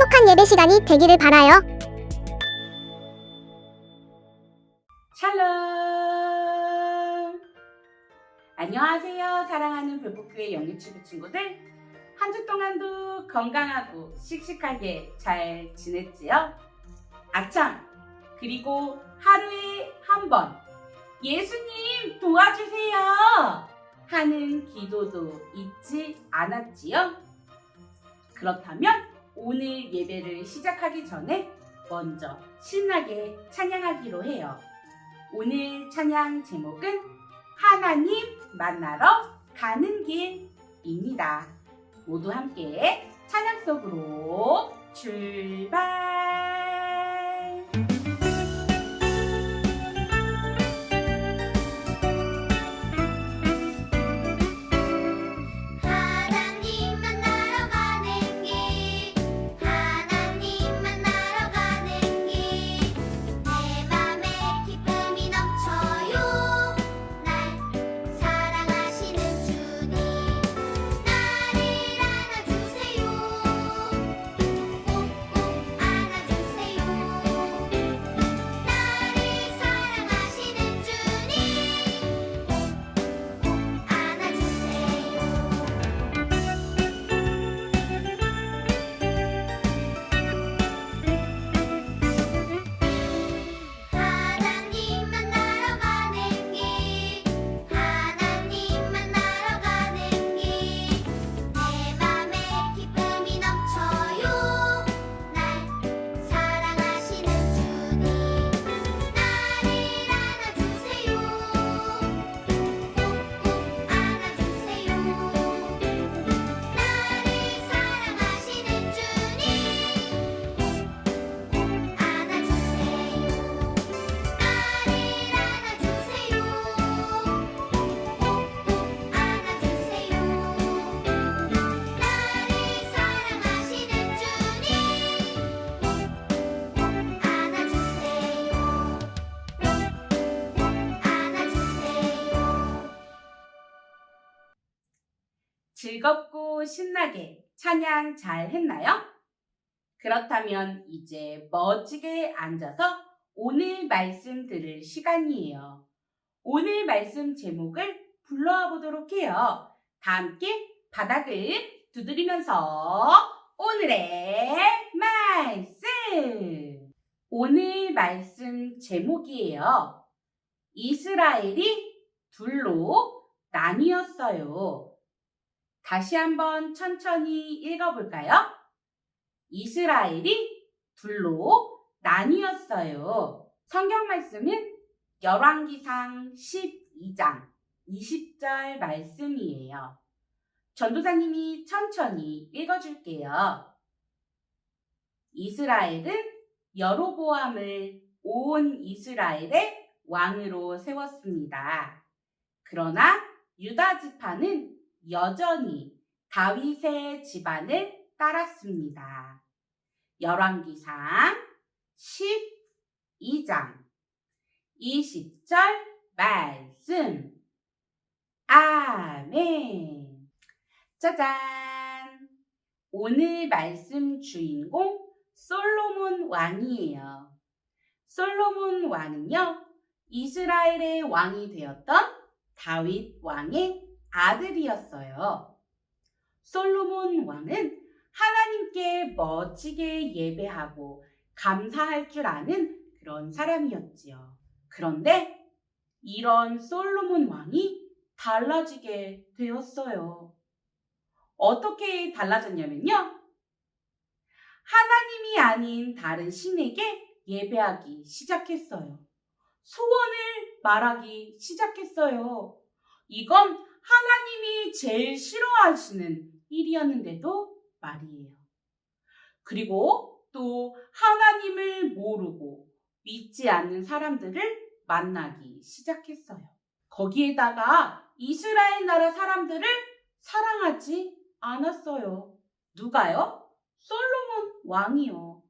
행복한 예배 시간이 되기를 바라요. 샬롬! 안녕하세요. 사랑하는 불복교회 영유치부 친구들. 한 주 동안도 건강하고 씩씩하게 잘 지냈지요? 아참! 그리고 하루에 한 번 예수님 도와주세요! 하는 기도도 잊지 않았지요? 그렇다면 오늘 예배를 시작하기 전에 먼저 신나게 찬양하기로 해요. 오늘 찬양 제목은 하나님 만나러 가는 길입니다. 모두 함께 찬양 속으로 출발! 즐겁고 신나게 찬양 잘 했나요? 그렇다면 이제 멋지게 앉아서 오늘 말씀 들을 시간이에요. 오늘 말씀 제목을 불러와 보도록 해요. 다 함께 바닥을 두드리면서 오늘의 말씀! 오늘 말씀 제목이에요. 이스라엘이 둘로 나뉘었어요. 다시 한번 천천히 읽어볼까요? 이스라엘이 둘로 나뉘었어요. 성경 말씀은 열왕기상 12장 20절 말씀이에요. 전도사님이 천천히 읽어줄게요. 이스라엘은 여로보암을 온 이스라엘의 왕으로 세웠습니다. 그러나 유다 지파는 여전히 다윗의 집안을 따랐습니다. 열왕기상 12장 20절 말씀 아멘 짜잔 오늘 말씀 주인공 솔로몬 왕이에요. 솔로몬 왕은요 이스라엘의 왕이 되었던 다윗 왕의 아들이었어요. 솔로몬 왕은 하나님께 멋지게 예배하고 감사할 줄 아는 그런 사람이었지요. 그런데 이런 솔로몬 왕이 달라지게 되었어요. 어떻게 달라졌냐면요. 하나님이 아닌 다른 신에게 예배하기 시작했어요. 소원을 말하기 시작했어요. 이건 하나님이 제일 싫어하시는 일이었는데도 말이에요. 그리고 또 하나님을 모르고 믿지 않는 사람들을 만나기 시작했어요. 거기에다가 이스라엘 나라 사람들을 사랑하지 않았어요. 누가요? 솔로몬 왕이요.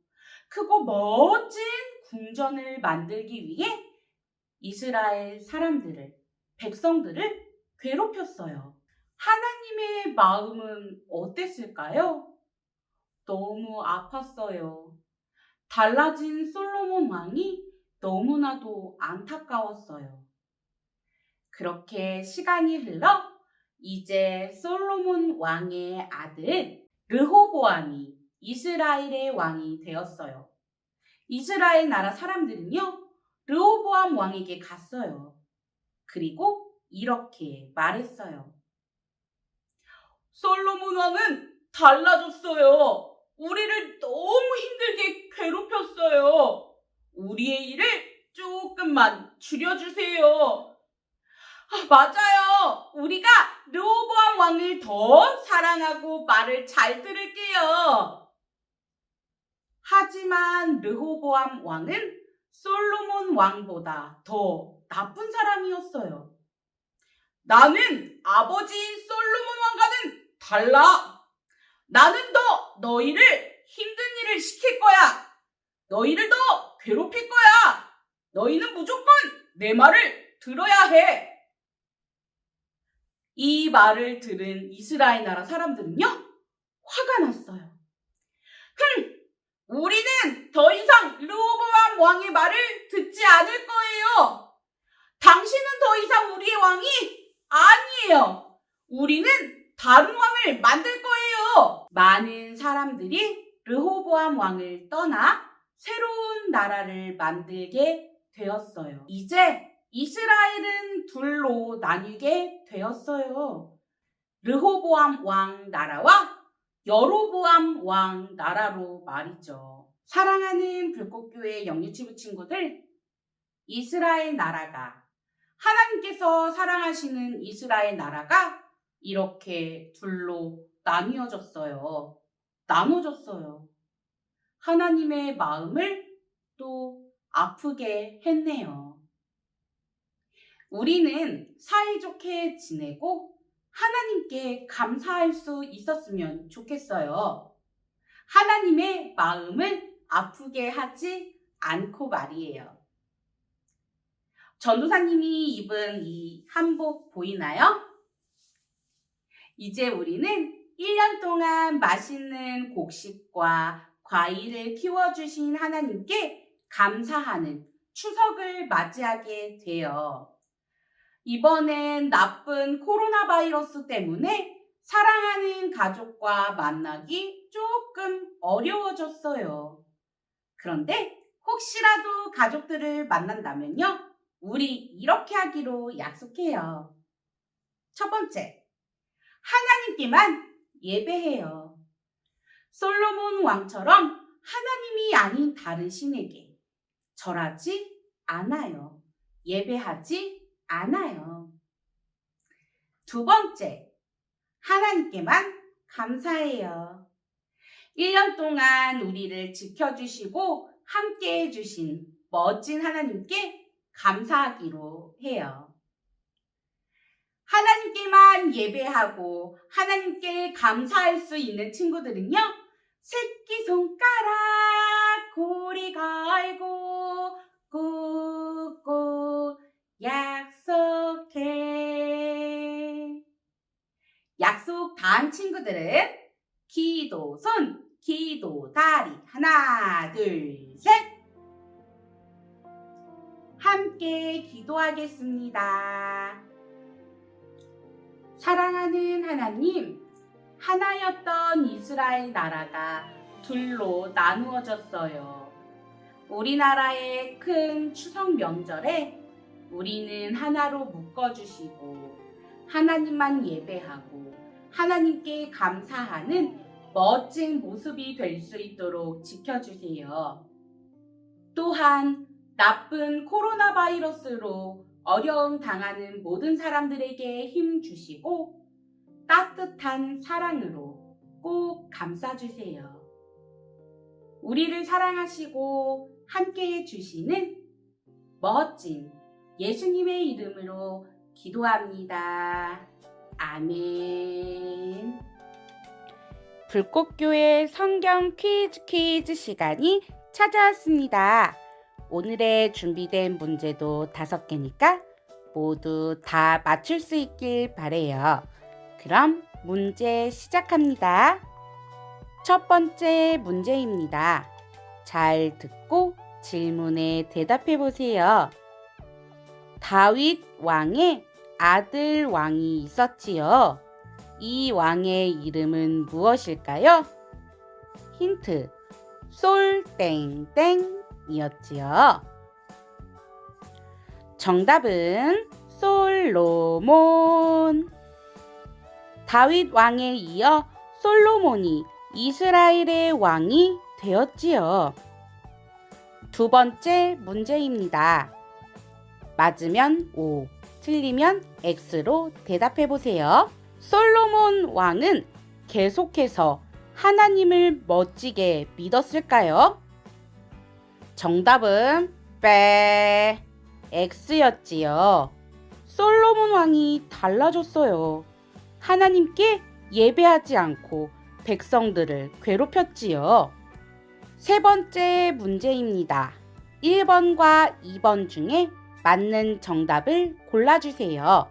크고 멋진 궁전을 만들기 위해 이스라엘 사람들을, 백성들을 괴롭혔어요. 하나님의 마음은 어땠을까요? 너무 아팠어요. 달라진 솔로몬 왕이 너무나도 안타까웠어요. 그렇게 시간이 흘러 이제 솔로몬 왕의 아들 르호보암이 이스라엘의 왕이 되었어요. 이스라엘 나라 사람들은요, 르호보암 왕에게 갔어요. 그리고 이렇게 말했어요. 솔로몬 왕은 달라졌어요. 우리를 너무 힘들게 괴롭혔어요. 우리의 일을 조금만 줄여주세요. 아, 맞아요. 우리가 르호보암 왕을 더 사랑하고 말을 잘 들을게요. 하지만 르호보암 왕은 솔로몬 왕보다 더 나쁜 사람이었어요. 나는 아버지인 솔로몬 왕과는 달라. 나는 더 너희를 힘든 일을 시킬 거야. 너희를 더 괴롭힐 거야. 너희는 무조건 내 말을 들어야 해. 이 말을 들은 이스라엘 나라 사람들은요, 화가 났어요. 흥! 우리는 더 이상 르호보암 왕의 말을 듣지 않을 거예요. 당신은 더 이상 우리의 왕이 아니에요. 우리는 다른 왕을 만들 거예요. 많은 사람들이 르호보암 왕을 떠나 새로운 나라를 만들게 되었어요. 이제 이스라엘은 둘로 나뉘게 되었어요. 르호보암 왕 나라와 여로보암 왕 나라로 말이죠. 사랑하는 불꽃교회 영유치부 친구들, 이스라엘 나라가 하나님께서 사랑하시는 이스라엘 나라가 이렇게 둘로 나뉘어졌어요. 나눠졌어요. 하나님의 마음을 또 아프게 했네요. 우리는 사이좋게 지내고 하나님께 감사할 수 있었으면 좋겠어요. 하나님의 마음을 아프게 하지 않고 말이에요. 전도사님이 입은 이 한복 보이나요? 이제 우리는 1년 동안 맛있는 곡식과 과일을 키워주신 하나님께 감사하는 추석을 맞이하게 돼요. 이번엔 나쁜 코로나 바이러스 때문에 사랑하는 가족과 만나기 조금 어려워졌어요. 그런데 혹시라도 가족들을 만난다면요. 우리 이렇게 하기로 약속해요. 첫 번째, 하나님께만 예배해요. 솔로몬 왕처럼 하나님이 아닌 다른 신에게 절하지 않아요. 예배하지 않아요. 두 번째, 하나님께만 감사해요. 1년 동안 우리를 지켜주시고 함께 해주신 멋진 하나님께 감사하기로 해요. 하나님께만 예배하고 하나님께 감사할 수 있는 친구들은요, 새끼손가락 고리 걸고 꾹꾹 약속해. 약속 다한 친구들은 기도 손, 기도 다리 하나, 둘, 셋. 함께 기도하겠습니다. 사랑하는 하나님, 하나였던 이스라엘 나라가 둘로 나누어졌어요. 우리나라의 큰 추석 명절에 우리는 하나로 묶어주시고 하나님만 예배하고 하나님께 감사하는 멋진 모습이 될 수 있도록 지켜주세요. 또한 나쁜 코로나 바이러스로 어려움 당하는 모든 사람들에게 힘 주시고 따뜻한 사랑으로 꼭 감싸주세요. 우리를 사랑하시고 함께 해 주시는 멋진 예수님의 이름으로 기도합니다. 아멘. 불꽃교회 성경 퀴즈 퀴즈 시간이 찾아왔습니다. 오늘의 준비된 문제도 다섯 개니까 모두 다 맞출 수 있길 바래요. 그럼 문제 시작합니다. 첫 번째 문제입니다. 잘 듣고 질문에 대답해 보세요. 다윗 왕의 아들 왕이 있었지요. 이 왕의 이름은 무엇일까요? 힌트. 솔 땡땡 이었지요. 정답은 솔로몬. 다윗 왕에 이어 솔로몬이 이스라엘의 왕이 되었지요. 두 번째 문제입니다. 맞으면 O, 틀리면 X로 대답해 보세요. 솔로몬 왕은 계속해서 하나님을 멋지게 믿었을까요? 정답은 빼 X였지요. 솔로몬 왕이 달라졌어요. 하나님께 예배하지 않고 백성들을 괴롭혔지요. 세 번째 문제입니다. 1번과 2번 중에 맞는 정답을 골라주세요.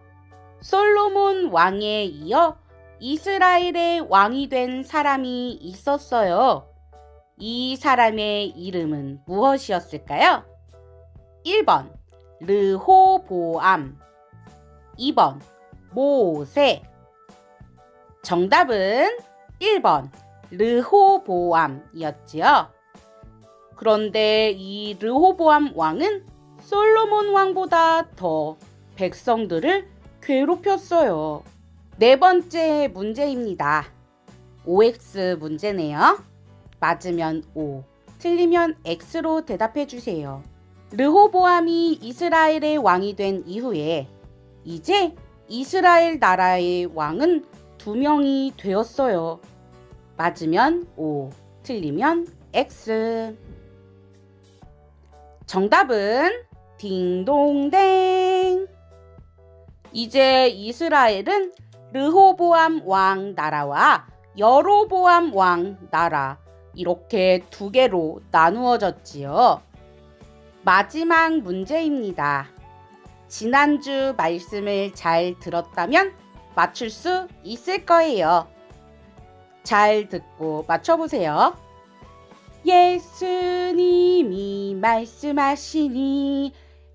솔로몬 왕에 이어 이스라엘의 왕이 된 사람이 있었어요. 이 사람의 이름은 무엇이었을까요? 1번 르호보암 2번 모세 정답은 1번 르호보암이었지요. 그런데 이 르호보암 왕은 솔로몬 왕보다 더 백성들을 괴롭혔어요. 네 번째 문제입니다. OX 문제네요. 맞으면 O, 틀리면 X로 대답해 주세요. 르호보암이 이스라엘의 왕이 된 이후에 이제 이스라엘 나라의 왕은 두 명이 되었어요. 맞으면 O, 틀리면 X. 정답은 딩동댕. 이제 이스라엘은 르호보암 왕 나라와 여로보암 왕 나라 이렇게 두 개로 나누어졌지요. 마지막 문제입니다. 지난주 말씀을 잘 들었다면 맞출 수 있을 거예요. 잘 듣고 맞춰보세요. 예수님이 말씀하시니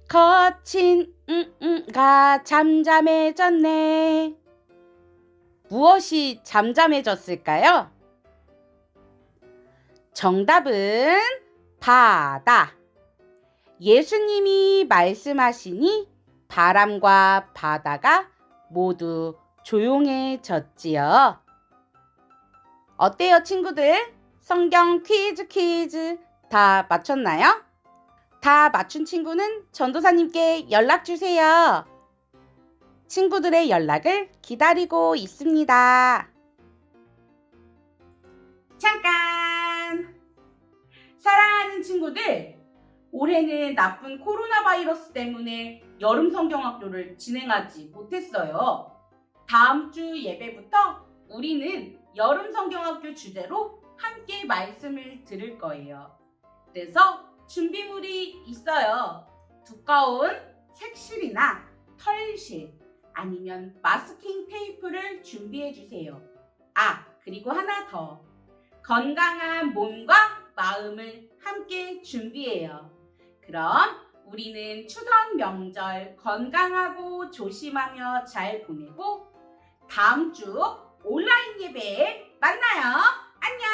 거친 음음가 잠잠해졌네. 무엇이 잠잠해졌을까요? 정답은 바다. 예수님이 말씀하시니 바람과 바다가 모두 조용해졌지요. 어때요, 친구들? 성경 퀴즈 퀴즈 다 맞췄나요? 다 맞춘 친구는 전도사님께 연락 주세요. 친구들의 연락을 기다리고 있습니다. 잠깐! 사랑하는 친구들, 올해는 나쁜 코로나 바이러스 때문에 여름 성경학교를 진행하지 못했어요. 다음 주 예배부터 우리는 여름 성경학교 주제로 함께 말씀을 들을 거예요. 그래서 준비물이 있어요. 두꺼운 색실이나 털실 아니면 마스킹 테이프를 준비해 주세요. 아, 그리고 하나 더. 건강한 몸과 마음을 함께 준비해요. 그럼 우리는 추석 명절 건강하고 조심하며 잘 보내고 다음 주 온라인 예배에 만나요.